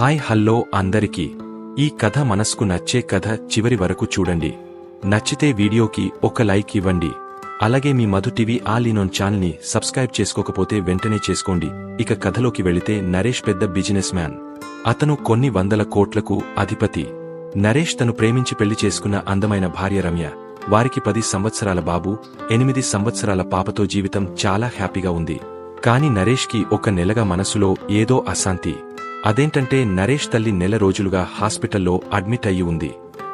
Hi hello అందరికీ. ఈ కథ మనస్కు నచ్చే కథ చివరి వరకు చూడండి. నచ్చితే వీడియోకి ఒక లైక్ ఇవ్వండి. అలాగే మీ మధు టీవీ ఆలీనోన్ ఛానల్ని సబ్స్క్రైబ్ చేసుకోకపోతే వెంటనే చేసుకోండి. ఇక కథలోకి వెళితే నరేష్ పెద్ద బిజినెస్ మ్యాన్. అతను కొన్ని వందల కోట్లకు అధిపతి. నరేష్ తను ప్రేమించి పెళ్ళి చేసుకున్న అందమైన భార్య రమ్య. వారికి పది సంవత్సరాల బాబు ఎనిమిది సంవత్సరాల పాపతో జీవితం చాలా హ్యాపీగా ఉంది. కాని నరేష్కి ఒక నెలగా మనసులో ఏదో అశాంతి. అదేంటంటే నరేష్ తల్లి నెల రోజులుగా హాస్పిటల్లో అడ్మిట్ అయ్యి ఉంది.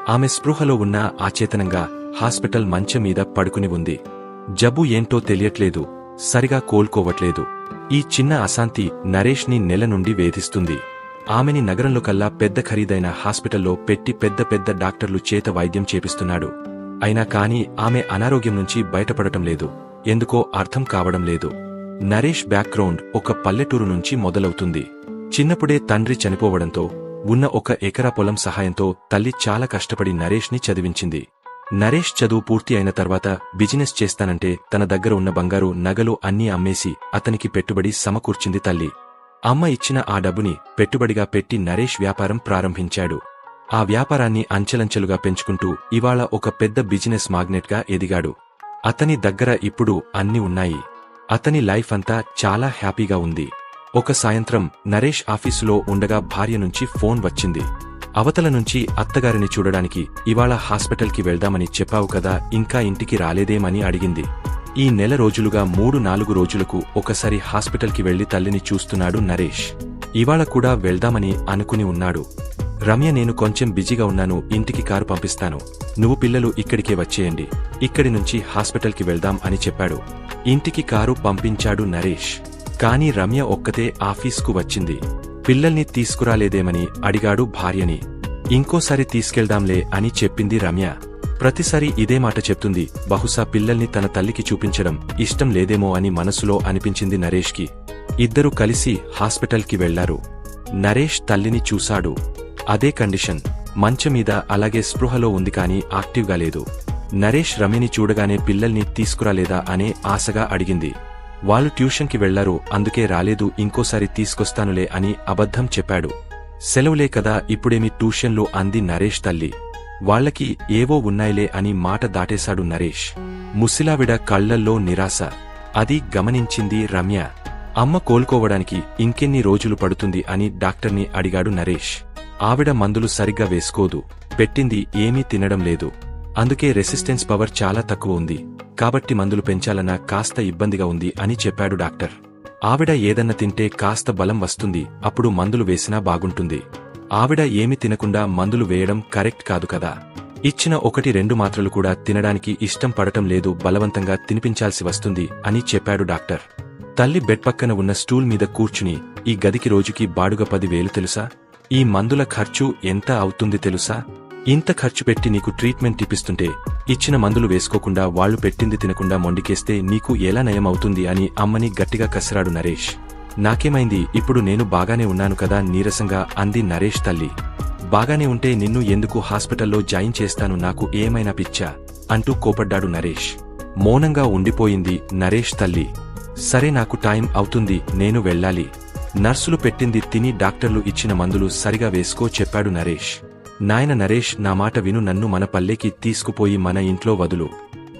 ఆమె స్పృహలో ఉన్న ఆచేతనంగా హాస్పిటల్ మంచం మీద పడుకుని ఉంది. జబ్బు ఏంటో తెలియట్లేదు సరిగా కోలుకోవట్లేదు. ఈ చిన్న అశాంతి నరేష్ని నెల నుండి వేధిస్తుంది. ఆమెని నగరంలో కల్లా పెద్ద ఖరీదైన హాస్పిటల్లో పెట్టి పెద్ద పెద్ద డాక్టర్లు చేత వైద్యం చేపిస్తున్నాడు. అయినా కాని ఆమె అనారోగ్యం నుంచి బయటపడటం లేదు. ఎందుకో అర్థం కావడం లేదు. నరేష్ బ్యాక్గ్రౌండ్ ఒక పల్లెటూరు నుంచి మొదలవుతుంది. చిన్నప్పుడే తండ్రి చనిపోవడంతో ఉన్న ఒక ఎకరా పొలం సహాయంతో తల్లి చాలా కష్టపడి నరేష్ని చదివించింది. నరేష్ చదువు పూర్తి అయిన తర్వాత బిజినెస్ చేస్తానంటే తన దగ్గర ఉన్న బంగారు నగలు అన్నీ అమ్మేసి అతనికి పెట్టుబడి సమకూర్చింది తల్లి. అమ్మ ఇచ్చిన ఆ డబ్బుని పెట్టుబడిగా పెట్టి నరేష్ వ్యాపారం ప్రారంభించాడు. ఆ వ్యాపారాన్ని అంచెలంచెలుగా పెంచుకుంటూ ఇవాళ ఒక పెద్ద బిజినెస్ మాగ్నెట్గా ఎదిగాడు. అతని దగ్గర ఇప్పుడు అన్నీ ఉన్నాయి. అతని లైఫ్ అంతా చాలా హ్యాపీగా ఉంది. ఒక సాయంత్రం నరేష్ ఆఫీసులో ఉండగా భార్య నుంచి ఫోన్ వచ్చింది. అవతల నుంచి అత్తగారిని చూడడానికి ఇవాళ హాస్పిటల్కి వెళ్దామని చెప్పావు కదా ఇంకా ఇంటికి రాలేదేమని అడిగింది. ఈ నెల రోజులుగా మూడు నాలుగు రోజులకు ఒకసారి హాస్పిటల్కి వెళ్ళి తల్లిని చూస్తున్నాడు నరేష్. ఇవాళ కూడా వెళ్దామని అనుకుని ఉన్నాడు. రమ్య నేను కొంచెం బిజీగా ఉన్నాను ఇంటికి కారు పంపిస్తాను. నువ్వు పిల్లలు ఇక్కడికే వచ్చేయండి. ఇక్కడి నుంచి హాస్పిటల్కి వెళ్దాం అని చెప్పాడు. ఇంటికి కారు పంపించాడు నరేష్. కాని రమ్య ఒక్కతే ఆఫీస్కు వచ్చింది. పిల్లల్ని తీసుకురాలేదేమని అడిగాడు భార్యని. ఇంకోసారి తీసుకెళ్దాంలే అని చెప్పింది రమ్య. ప్రతిసారి ఇదే మాట చెప్తుంది. బహుశా పిల్లల్ని తన తల్లికి చూపించడం ఇష్టం లేదేమో అని మనసులో అనిపించింది నరేష్కి. ఇద్దరూ కలిసి హాస్పిటల్కి వెళ్ళారు. నరేష్ తల్లిని చూశాడు. అదే కండిషన్. మంచం మీద అలాగే స్పృహలో ఉంది కాని యాక్టివ్గా లేదు. నరేష్ రమ్యని చూడగానే పిల్లల్ని తీసుకురాలేదా అనే ఆశగా అడిగింది. వాళ్ళు ట్యూషన్కి వెళ్ళారు అందుకే రాలేదు ఇంకోసారి తీసుకొస్తానులే అని అబద్ధం చెప్పాడు. సెలవులే కదా ఇప్పుడేమి ట్యూషన్లో అంది నరేష్ తల్లి. వాళ్ళకి ఏవో ఉన్నాయిలే అని మాట దాటేశాడు నరేష్. ముసిలావిడ కళ్ళల్లో నిరాశ. అది గమనించింది రమ్య. అమ్మ కోలుకోవడానికి ఇంకెన్ని రోజులు పడుతుంది అని డాక్టర్ని అడిగాడు నరేష్. ఆవిడ మందులు సరిగ్గా వేసుకోదు. పెట్టింది ఏమీ తినడం లేదు. అందుకే రెసిస్టెన్స్ పవర్ చాలా తక్కువ ఉంది. కాబట్టి మందులు పెంచాలన్నా కాస్త ఇబ్బందిగా ఉంది అని చెప్పాడు డాక్టర్. ఆవిడ ఏదన్నా తింటే కాస్త బలం వస్తుంది అప్పుడు మందులు వేసినా బాగుంటుంది. ఆవిడ ఏమి తినకుండా మందులు వేయడం కరెక్ట్ కాదు కదా. ఇచ్చిన ఒకటి రెండు మాత్రలు కూడా తినడానికి ఇష్టం పడటం లేదు బలవంతంగా తినిపించాల్సి వస్తుంది అని చెప్పాడు డాక్టర్. తల్లి బెడ్ పక్కన ఉన్న స్టూల్ మీద కూర్చుని ఈ గదికి రోజుకి బాడుగ పది వేలు తెలుసా? ఈ మందుల ఖర్చు ఎంత అవుతుంది తెలుసా? ఇంత ఖర్చు పెట్టి నీకు ట్రీట్మెంట్ ఇప్పిస్తుంటే ఇచ్చిన మందులు వేసుకోకుండా వాళ్ళు పెట్టింది తినకుండా మొండికేస్తే నీకు ఎలా నయం అవుతుంది అని అమ్మని గట్టిగా కసిరాడు నరేష్. నాకేమైంది? ఇప్పుడు నేను బాగానే ఉన్నాను కదా నీరసంగా అంది నరేష్ తల్లి. బాగానే ఉంటే నిన్ను ఎందుకు హాస్పిటల్లో జాయిన్ చేస్తాను నాకు ఏమైనా పిచ్చా? అంటూ కోపడ్డాడు నరేష్. మౌనంగా ఉండిపోయింది నరేష్ తల్లి. సరే నాకు టైం అవుతుంది నేను వెళ్ళాలి. నర్సులు పెట్టింది తిని డాక్టర్లు ఇచ్చిన మందులు సరిగా వేసుకో చెప్పాడు నరేష్. నాయన నరేష్ నా మాట విను నన్ను మన పల్లెకి తీసుకుపోయి మన ఇంట్లో వదులు.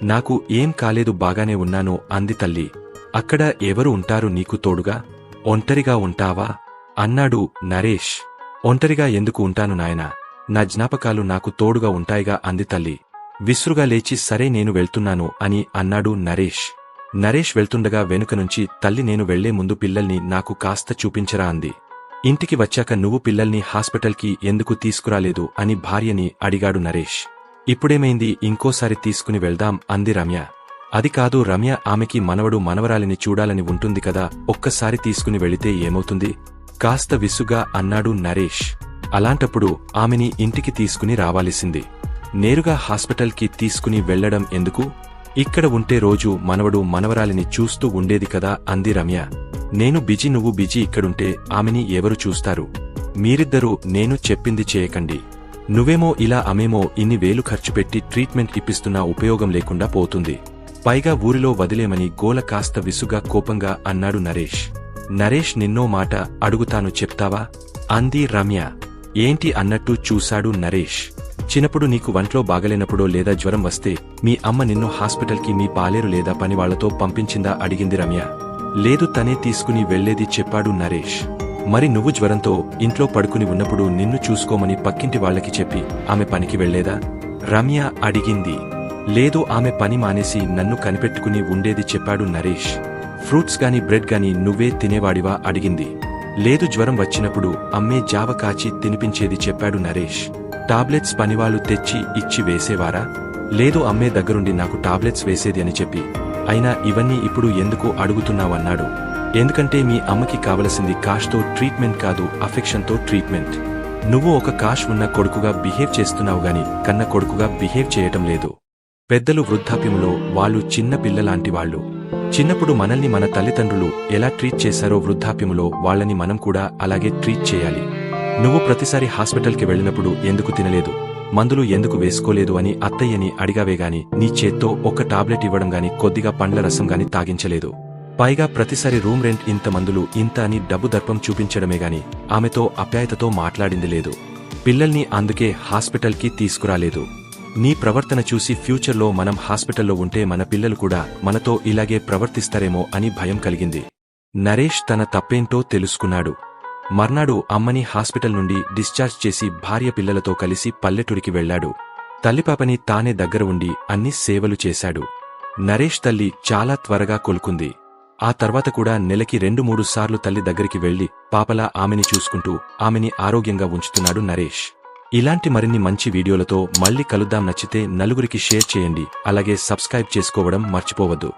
నాకు ఏం కాలేదు బాగానే ఉన్నాను అంది తల్లి. అక్కడ ఎవరు ఉంటారు నీకు తోడుగా? ఒంటరిగా ఉంటావా? అన్నాడు నరేష్. ఒంటరిగా ఎందుకు ఉంటాను నాయనా? నా జ్ఞాపకాలు నాకు తోడుగా ఉంటాయిగా అంది తల్లి. విసురుగా లేచి సరే నేను వెళ్తున్నాను అని అన్నాడు నరేష్. నరేష్ వెళ్తుండగా వెనుక నుంచి తల్లి నేను వెళ్ళే ముందు పిల్లల్ని నాకు కాస్త చూపించరా అంది. ఇంటికి వచ్చాక నువ్వు పిల్లల్ని హాస్పిటల్కి ఎందుకు తీసుకురాలేదు అని భార్యని అడిగాడు నరేష్. ఇప్పుడేమైంది? ఇంకోసారి తీసుకుని వెళ్దాం అంది రమ్య. అది కాదు రమ్య ఆమెకి మనవడు మనవరాలిని చూడాలని ఉంటుంది కదా ఒక్కసారి తీసుకుని వెళితే ఏమవుతుంది? కాస్త విసుగా అన్నాడు నరేష్. అలాంటప్పుడు ఆమెని ఇంటికి తీసుకుని రావాల్సింది. నేరుగా హాస్పిటల్కి తీసుకుని వెళ్ళడం ఎందుకు? ఇక్కడ ఉంటే రోజు మనవడు మనవరాలిని చూస్తూ ఉండేది కదా అంది రమ్య. నేను బిజీ నువ్వు బిజీ ఇక్కడుంటే ఆమెని ఎవరు చూస్తారు? మీరిద్దరూ నేను చెప్పింది చేయకండి. నువ్వేమో ఇలా అమేమో ఇన్ని వేలు ఖర్చు పెట్టి ట్రీట్మెంట్ ఇప్పిస్తున్నా ఉపయోగం లేకుండా పోతుంది. పైగా ఊరిలో వదిలేమని గోల కాస్త విసుగా కోపంగా అన్నాడు నరేష్. నరేష్ నిన్నో మాట అడుగుతాను చెప్తావా? అంది రమ్య. ఏంటి అన్నట్టు చూశాడు నరేష్. చిన్నప్పుడు నీకు వంట్లో బాగలేనప్పుడో లేదా జ్వరం వస్తే మీ అమ్మ నిన్ను హాస్పిటల్కి మీ పాలేరు లేదా పనివాళ్ళతో పంపించిందా? అడిగింది రమ్య. లేదు తనే తీసుకుని వెళ్ళేది చెప్పాడు నరేష్. మరి నువ్వు జ్వరంతో ఇంట్లో పడుకుని ఉన్నప్పుడు నిన్ను చూసుకోమని పక్కింటి వాళ్ళకి చెప్పి ఆమె పనికి వెళ్ళేదా రమ్య అడిగింది. లేదు ఆమె పని మానేసి నన్ను కనిపెట్టుకుని ఉండేది చెప్పాడు నరేష్. ఫ్రూట్స్ గాని బ్రెడ్ గాని నువ్వే తినేవాడివా అడిగింది. లేదు జ్వరం వచ్చినప్పుడు అమ్మే జావ కాచి తినిపించేది చెప్పాడు నరేష్. టాబ్లెట్స్ పనివాళ్ళు తెచ్చి ఇచ్చి వేసేవారా? లేదు అమ్మే దగ్గరుండి నాకు టాబ్లెట్స్ వేసేది అని చెప్పి అయినా ఇవన్నీ ఇప్పుడు ఎందుకు అడుగుతున్నావన్నాడు. ఎందుకంటే మీ అమ్మకి కావలసింది కాష్తో ట్రీట్మెంట్ కాదు అఫెక్షన్తో ట్రీట్మెంట్. నువ్వు ఒక కాష్ ఉన్న కొడుకుగా బిహేవ్ చేస్తున్నావు గాని కన్న కొడుకుగా బిహేవ్ చేయటం లేదు. పెద్దలు వృద్ధాప్యములో వాళ్ళు చిన్న పిల్లలాంటి వాళ్ళు. చిన్నప్పుడు మనల్ని మన తల్లిదండ్రులు ఎలా ట్రీట్ చేశారో వృద్ధాప్యములో వాళ్ళని మనం కూడా అలాగే ట్రీట్ చేయాలి. నువ్వు ప్రతిసారి హాస్పిటల్కి వెళ్ళినప్పుడు ఎందుకు తినలేదు? మందులు ఎందుకు వేసుకోలేదు అని అత్తయ్యని అడిగావేగాని నీ చేత్తో ఒక్క టాబ్లెట్ ఇవ్వడం గాని కొద్దిగా పండ్ల రసం గాని తాగించలేదు. పైగా ప్రతిసారి రూమ్ రెంట్ ఇంత మందులు ఇంత అని డబ్బు దర్పం చూపించడమే గాని ఆమెతో అప్యాయతతో మాట్లాడింది లేదు. పిల్లల్ని అందుకే హాస్పిటల్కి తీసుకురాలేదు. నీ ప్రవర్తన చూసి ఫ్యూచర్లో మనం హాస్పిటల్లో ఉంటే మన పిల్లలు కూడా మనతో ఇలాగే ప్రవర్తిస్తారేమో అని భయం కలిగింది. నరేష్ తన తప్పేంటో తెలుసుకున్నాడు. మర్నాడు అమ్మని హాస్పిటల్ నుండి డిశ్చార్జ్ చేసి భార్య పిల్లలతో కలిసి పల్లెటూరికి వెళ్ళాడు తల్లిపాపని తానే దగ్గర ఉండి అన్ని సేవలు చేశాడు. నరేష్ తల్లి చాలా త్వరగా కొలుకుంది. ఆ తర్వాత కూడా నెలకి రెండు మూడు సార్లు తల్లి దగ్గరికి వెళ్ళి పాపలా ఆమెని చూసుకుంటూ ఆమెని ఆరోగ్యంగా ఉంచుతున్నాడు నరేష్. ఇలాంటి మరిన్ని మంచి వీడియోలతో మళ్ళీ కలుద్దాం నచ్చితే నలుగురికి షేర్ చేయండి అలాగే సబ్స్క్రైబ్ చేసుకోవడం మర్చిపోవద్దు.